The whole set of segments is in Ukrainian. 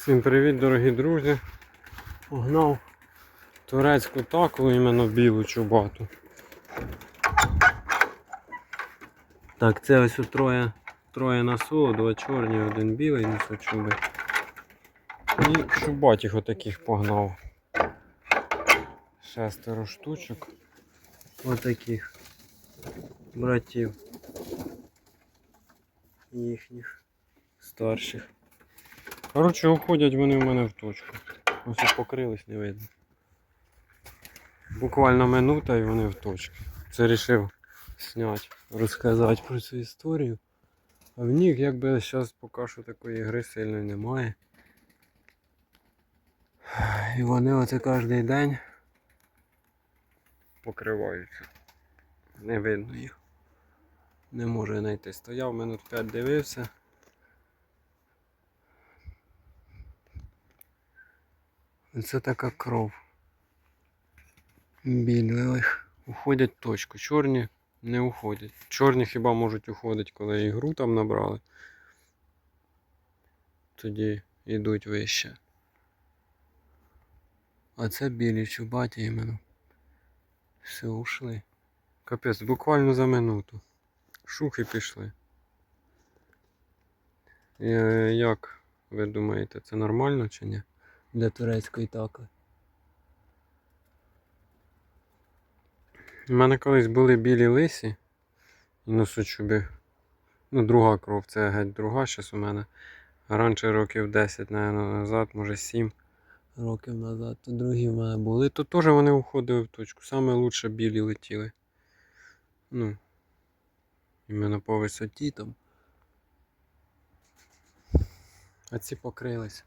Всім привіт, дорогі друзі. Погнав турецьку таклу, іменно білу чубату. Так, це ось у троє, троє насолу, два чорні, один білий носочуби. І чубатіх отаких погнав. Шестеро штучок. Отаких братів. Їхніх старших. Коротше, уходять вони в мене в точку. Ось покрились, не видно. Буквально минута і вони в точку. Це рішив зняти, розказати про цю історію. А в них якби зараз поки що такої гри сильної немає. І вони оце кожен день покриваються. Не видно їх. Не можу знайти. Стояв минут 5 дивився. Це така кров. Білих. Уходять точку. Чорні не уходять. Чорні хіба можуть уходити, коли ігру там набрали. Тоді йдуть вище. А це білі чубаті іменно. Все, ушли. Капець, буквально за минуту. Шухи пішли. Е, Як ви думаєте, це нормально чи ні? Для турецької такли. У мене колись були білі лисі і носочуби. Ну, друга кров, це геть друга зараз у мене. Раніше років 10, наверное, назад, може 7 років назад. То другі в мене були. То теж вони уходили в точку. Саме лучше білі летіли. Ну, іменно по висоті там. А ці покрились.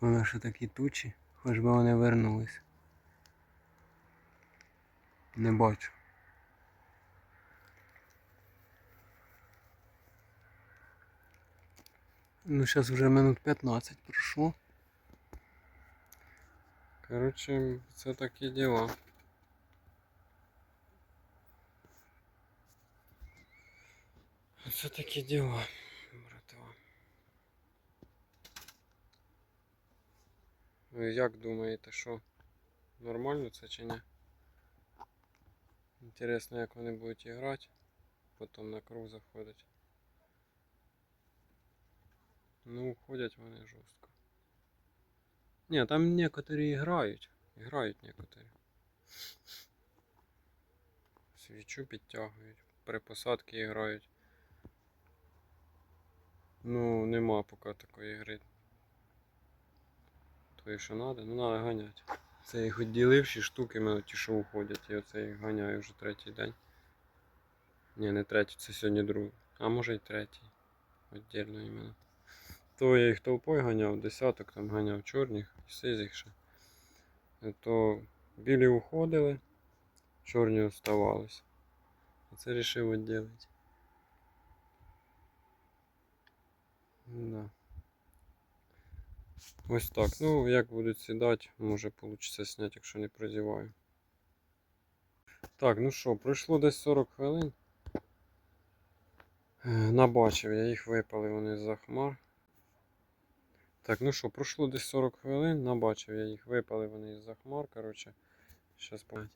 Вони ще такі тучі, хоч би вони вернулись. Не бачу. Ну, зараз вже минут 15 пройшло. Коротше, це такі діла. Це такі діла, братва. Ви як думаєте, що нормально це чи ні? Інтересно, як вони будуть грати, потім на круг заходять. Ну, уходять вони жорстко. Ні, там некоторі грають. Грають некоторі. Свічу підтягують, при посадці грають. Ну, нема поки такої гри. Тої, що треба, ну треба ганяти. Це їх відділивші штуки, мене ті, що уходять. І оце їх ганяю вже третій день. Ні, не третій, це сьогодні другий. А може й третій. Отдельно іменно. То я їх толпою ганяв, десяток там ганяв чорних і сизих ще. Е, То білі уходили, чорні оставались. А це рішив відділити. Да. Ось так. Ну, як будуть сідати, може вийде зняти, якщо не прозіваю. Так, ну що, пройшло десь 40 хвилин. Е, Набачив, я їх випалив вони з-за хмар. Так, ну що, пройшло десь 40 хвилин, набачив я їх випалив вони з-за хмар, коротше. Щас пам'ять.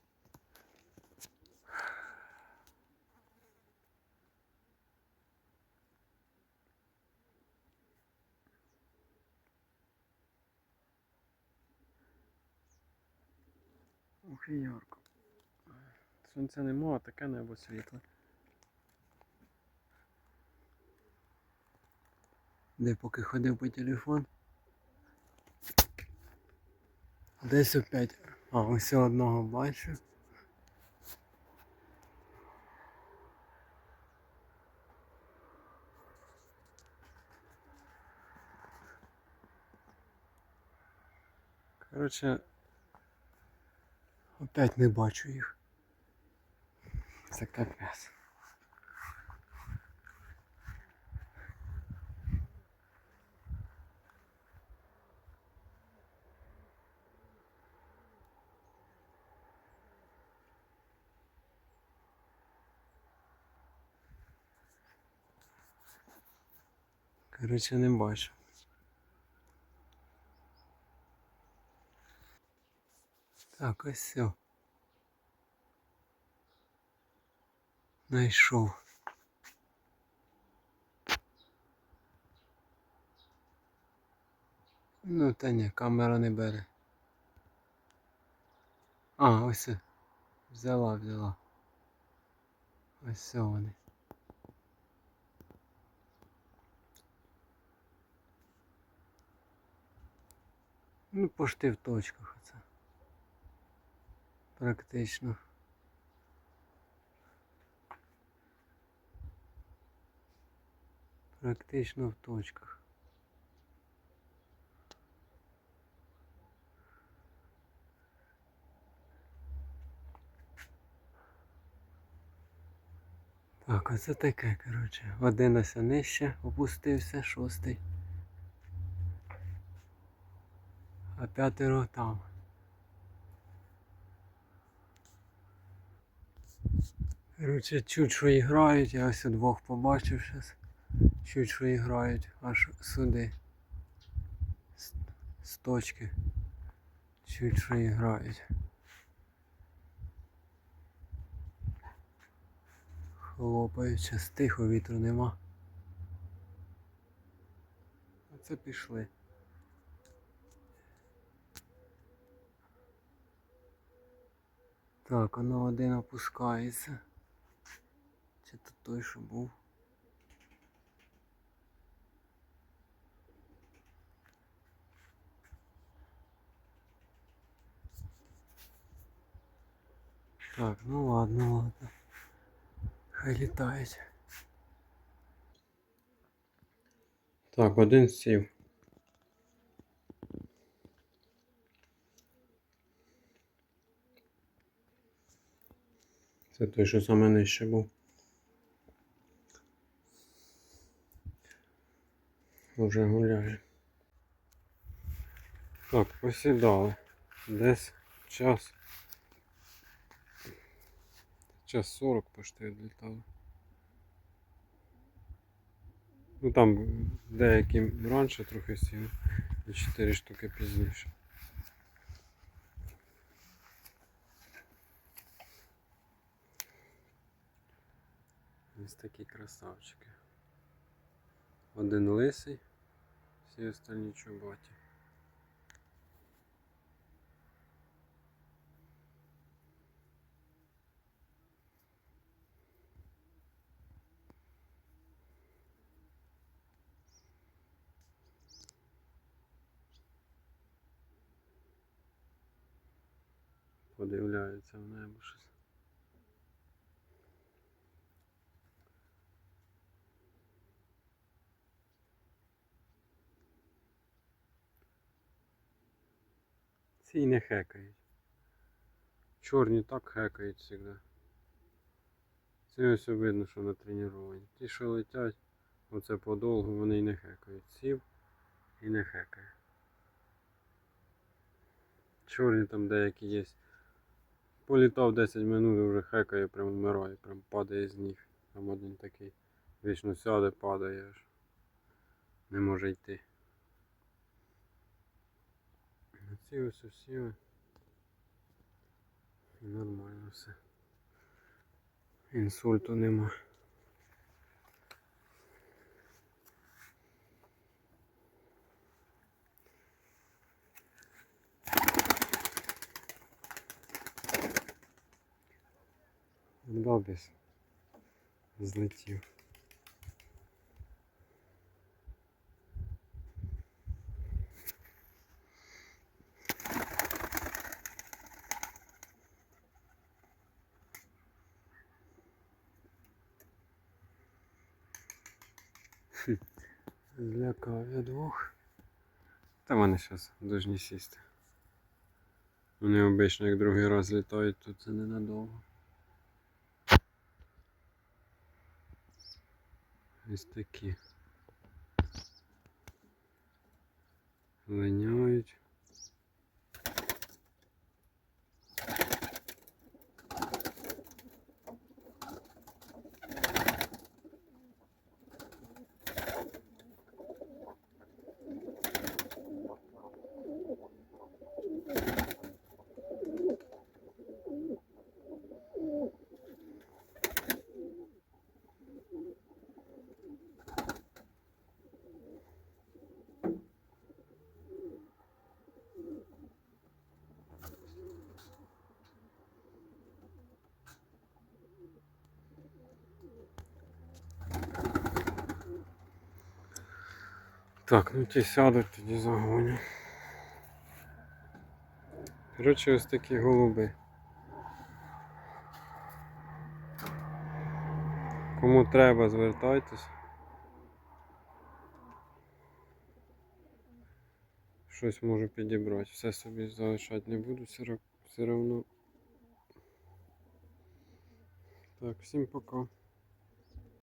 Ух і. Сонця нема, а таке небо світле. Де поки ходив по телефон. Десь опять. А, ось одного бачу. Коротше, Опять не бачу їх. Це капець. Коротше, не бачу. Так, ось все. Найшов. Ну та ні, камера не бере. А, ось. Взяла, взяла. Ось вони. Ну, пошти в точках оце. Практично. Практично в точках. Так, оце таке, коротше. Один ось нижче опустився, шостий. А п'ятеро там. Коротше, чуть що і грають, я ось двох побачив зараз. Чуть що і грають аж сюди. З, точки. Чуть що і грають. Хлопають, тихо, вітру нема. Оце пішли. Так, воно один опускається. Чи то той, що був? Так, ну ладно, ладно. Хай літають. Так, один сів. Це той, що саме нижче був. Уже гуляє. Так, посідали. Десь час. Час 40 почти відлітали. Ну там деякі раніше трохи сіли, і 4 штуки пізніше. Ось такі красавчики. Один лисий, всі остальні чоботі. Подивляються в небо щось. Ці не хекають. Чорні так хекають завжди. Це ось видно, що натреновані. Ті, що летять, оце подовгу, вони й не хекають. Сів і не хекає. Чорні там деякі є. Політав 10 минут і вже хекає, прям вмирає, прям падає з ніг. Там один такий вічно сяде, падає аж. Не може йти. А ці ось. І нормально все. Інсульту нема. Добіс злетів. Злякав я двох. Та вони зараз повинні сісти. Вони обично як другий раз літають, то це ненадовго. Ось такі. Линяють. Так, ну ті сядуть, тоді загоню. Коротше, ось такі голуби. Кому треба, звертайтесь. Щось можу підібрати. Все собі залишати не буду, все, равно. Так, всім пока.